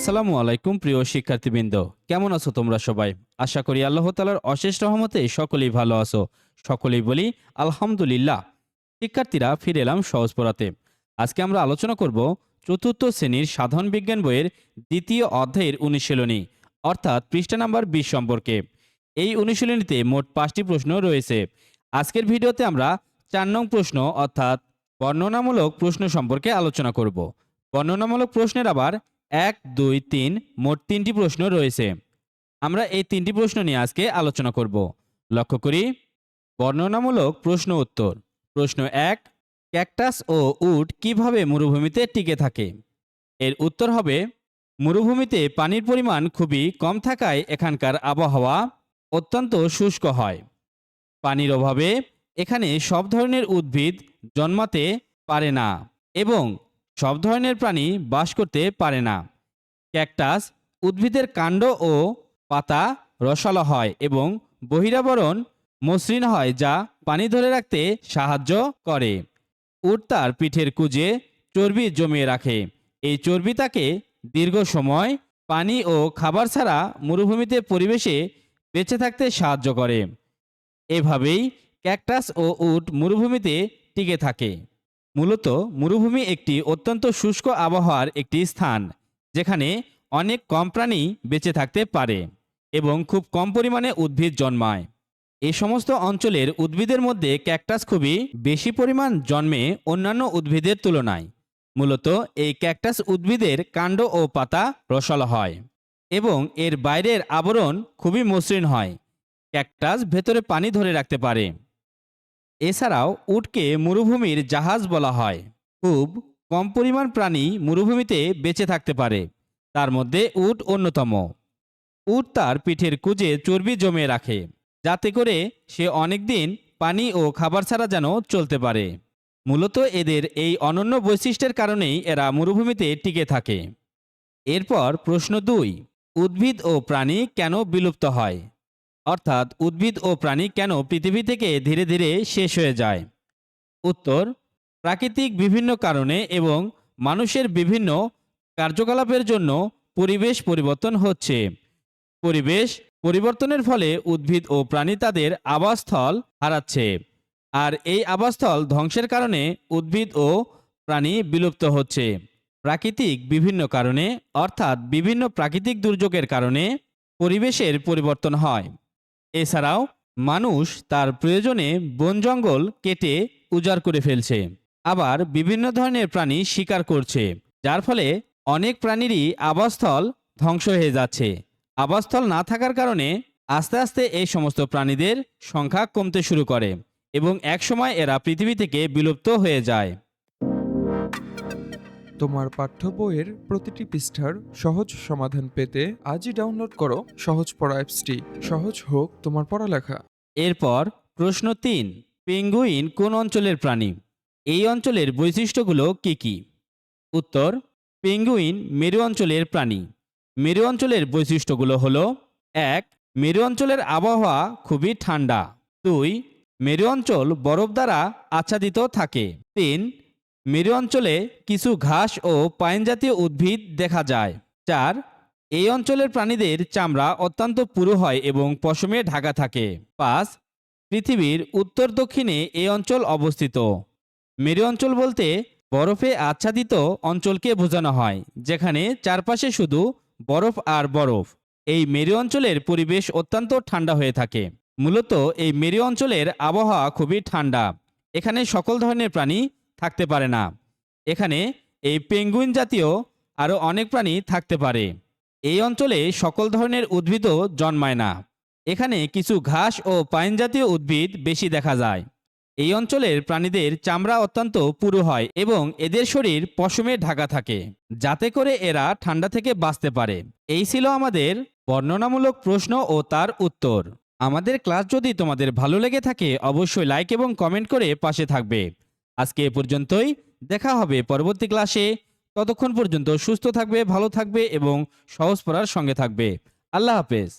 আসসালামু আলাইকুম, প্রিয় শিক্ষার্থীবৃন্দ। কেমন আছো তোমরা সবাই? আশা করি আল্লাহ তালার অশেষ রহমতে সকলেই ভালো আছো। সকলেই বলি, আলহামদুলিল্লাহ। শিক্ষার্থীরা ফিরে এলাম সহজ পড়াতে। আজকে আমরা আলোচনা করব চতুর্থ শ্রেণির সাধারণ বিজ্ঞান বইয়ের দ্বিতীয় অধ্যায়ের অনুশীলনী, অর্থাৎ পৃষ্ঠা নাম্বার বিশ সম্পর্কে। এই অনুশীলনীতে মোট পাঁচটি প্রশ্ন রয়েছে। আজকের ভিডিওতে আমরা চার নং প্রশ্ন, অর্থাৎ বর্ণনামূলক প্রশ্ন সম্পর্কে আলোচনা করব। বর্ণনামূলক প্রশ্নের আবার এক, দুই, তিন, মোট তিনটি প্রশ্ন রয়েছে। আমরা এই তিনটি প্রশ্ন নিয়ে আজকে আলোচনা করব। লক্ষ্য করি, বর্ণনামূলক প্রশ্ন উত্তর। প্রশ্ন এক, ক্যাকটাস ও উট কীভাবে মরুভূমিতে টিকে থাকে? এর উত্তর হবে, মরুভূমিতে পানির পরিমাণ খুবই কম থাকায় এখানকার আবহাওয়া অত্যন্ত শুষ্ক হয়। পানির অভাবে এখানে সব ধরনের উদ্ভিদ জন্মাতে পারে না এবং সব ধরনের প্রাণী বাস করতে পারে না। ক্যাকটাস, উদ্ভিদের কাণ্ড ও পাতা রসালো হয় এবং বহিরাবরণ মসৃণ হয় যা পানি ধরে রাখতে সাহায্য করে। উট তার পিঠের কুজে চর্বি জমিয়ে রাখে। এই চর্বি তাকে দীর্ঘ সময় পানি ও খাবার ছাড়া মরুভূমিতে পরিবেশে বেঁচে থাকতে সাহায্য করে। এভাবেই ক্যাকটাস ও উট মরুভূমিতে টিকে থাকে। মূলত মরুভূমি একটি অত্যন্ত শুষ্ক আবহাওয়ার একটি স্থান, যেখানে অনেক কম প্রাণী বেঁচে থাকতে পারে এবং খুব কম পরিমাণে উদ্ভিদ জন্মায়। এ সমস্ত অঞ্চলের উদ্ভিদের মধ্যে ক্যাকটাস খুবই বেশি পরিমাণ জন্মে অন্যান্য উদ্ভিদের তুলনায়। মূলত এই ক্যাকটাস উদ্ভিদের কাণ্ড ও পাতা রসালো হয় এবং এর বাইরের আবরণ খুবই মসৃণ হয়। ক্যাকটাস ভেতরে পানি ধরে রাখতে পারে। এছাড়াও উটকে মরুভূমির জাহাজ বলা হয়। খুব কম পরিমাণ প্রাণী মরুভূমিতে বেঁচে থাকতে পারে। তার মধ্যে উট অন্যতম। উট তার পিঠের কুজে চর্বি জমে রাখে, যাতে করে সে অনেক দিন পানি ও খাবার ছাড়া যেন চলতে পারে। মূলত এদের এই অনন্য বৈশিষ্ট্যের কারণেই এরা মরুভূমিতে টিকে থাকে। এরপর প্রশ্ন দুই, উদ্ভিদ ও প্রাণী কেন বিলুপ্ত হয়? অর্থাৎ উদ্ভিদ ও প্রাণী কেন পৃথিবী থেকে ধীরে ধীরে শেষ হয়ে যায়? উত্তর, প্রাকৃতিক বিভিন্ন কারণে এবং মানুষের বিভিন্ন কার্যকলাপের জন্য পরিবেশ পরিবর্তন হচ্ছে। পরিবেশ পরিবর্তনের ফলে উদ্ভিদ ও প্রাণী তাদের আবাসস্থল হারাচ্ছে। আর এই আবাসস্থল ধ্বংসের কারণে উদ্ভিদ ও প্রাণী বিলুপ্ত হচ্ছে। প্রাকৃতিক বিভিন্ন কারণে, অর্থাৎ বিভিন্ন প্রাকৃতিক দুর্যোগের কারণে পরিবেশের পরিবর্তন হয়। এছাড়াও মানুষ তার প্রয়োজনে বন জঙ্গল কেটে উজাড় করে ফেলছে, আবার বিভিন্ন ধরনের প্রাণী শিকার করছে, যার ফলে অনেক প্রাণীরই আবাসস্থল ধ্বংস হয়ে যাচ্ছে। আবাসস্থল না থাকার কারণে আস্তে আস্তে এই সমস্ত প্রাণীদের সংখ্যা কমতে শুরু করে এবং একসময় এরা পৃথিবী থেকে বিলুপ্ত হয়ে যায়। তোমার পাঠ্য বইয়ের প্রতিটি পৃষ্ঠার সহজ সমাধান পেতে আজই ডাউনলোড করো সহজ পড়া অ্যাপসটি। সহজ হোক তোমার পড়ালেখা। এরপর প্রশ্ন তিন, পেঙ্গুইন কোন অঞ্চলের প্রাণী? এই অঞ্চলের বৈশিষ্ট্যগুলো কি কি? উত্তর, পেঙ্গুইন মেরু অঞ্চলের প্রাণী। মেরু অঞ্চলের বৈশিষ্ট্যগুলো হলো, এক, মেরু অঞ্চলের আবহাওয়া খুবই ঠান্ডা। দুই, মেরু অঞ্চল বরফ দ্বারা আচ্ছাদিত থাকে। তিন মেরু অঞ্চলে কিছু ঘাস ও পাইন জাতীয় উদ্ভিদ দেখা যায়। চার, এই অঞ্চলের প্রাণীদের চামড়া অত্যন্ত পুরু হয় এবং পশমে ঢাকা থাকে। পাঁচ, পৃথিবীর উত্তর দক্ষিণে এই অঞ্চল অবস্থিত। মেরু অঞ্চল বলতে বরফে আচ্ছাদিত অঞ্চলকে বোঝানো হয়, যেখানে চারপাশে শুধু বরফ আর বরফ। এই মেরু অঞ্চলের পরিবেশ অত্যন্ত ঠান্ডা হয়ে থাকে। মূলত এই মেরু অঞ্চলের আবহাওয়া খুবই ঠান্ডা। এখানে সকল ধরনের প্রাণী থাকতে পারে না। এখানে এই পেঙ্গুইন জাতীয় আরও অনেক প্রাণী থাকতে পারে। এই অঞ্চলে সকল ধরনের উদ্ভিদও জন্মায় না। এখানে কিছু ঘাস ও পাইন জাতীয় উদ্ভিদ বেশি দেখা যায়। এই অঞ্চলের প্রাণীদের চামড়া অত্যন্ত পুরু হয় এবং এদের শরীর পশমে ঢাকা থাকে, যাতে করে এরা ঠান্ডা থেকে বাঁচতে পারে। এই ছিল আমাদের বর্ণনামূলক প্রশ্ন ও তার উত্তর। আমাদের ক্লাস যদি তোমাদের ভালো লেগে থাকে, অবশ্যই লাইক এবং কমেন্ট করে পাশে থাকবে। আজকে এ পর্যন্তই। দেখা হবে পরবর্তী ক্লাসে। ততক্ষণ পর্যন্ত সুস্থ থাকবে, ভালো থাকবে এবং সহজ পড়ার সঙ্গে থাকবে। আল্লাহ হাফেজ।